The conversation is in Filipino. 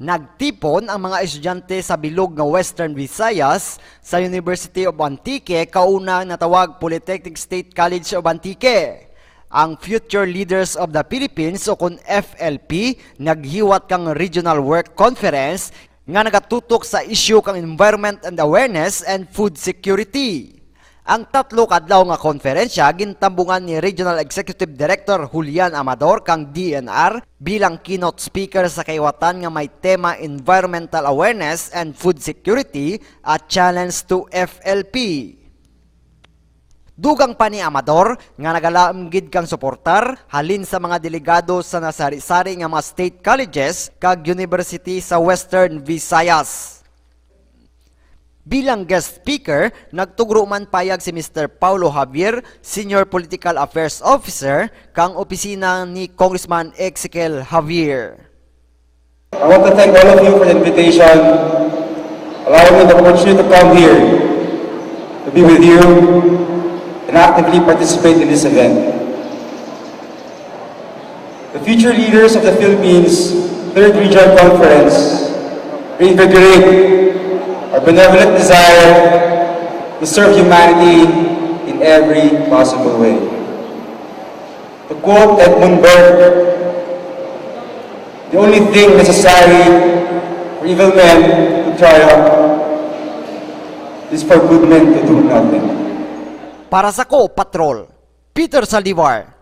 Nagtipon ang mga estudyante sa bilog nga Western Visayas sa University of Antique kauna natawag Polytechnic State College of Antique. Ang Future Leaders of the Philippines o kun FLP naghiwat kang Regional Work Conference nga nagatutok sa issue kang environment and awareness and food security. Ang tatlo kadlaw nga konferensya gintambungan ni Regional Executive Director Julian Amador kang DNR bilang keynote speaker sa kaiwatan nga may tema Environmental Awareness and Food Security at Challenge to FLP. Dugang pa ni Amador nga nagalaamgid kang suportar halin sa mga delegado sa nasari-sari nga mga state colleges kag university sa Western Visayas. Bilang guest speaker, nagtugro man payag si Mr. Paulo Javier, Senior Political Affairs Officer, kang opisina ni Congressman Ezekiel Javier. I want to thank all of you for the invitation, allowing me the opportunity to come here, to be with you, and actively participate in this event. The future leaders of the Philippines Third Regional Conference reinvigorate our benevolent desire to serve humanity in every possible way. To quote Edmund Burke, the only thing necessary for evil men to triumph is for good men to do nothing. Para sa ko, Patrol, Peter Saldivar,